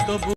তবু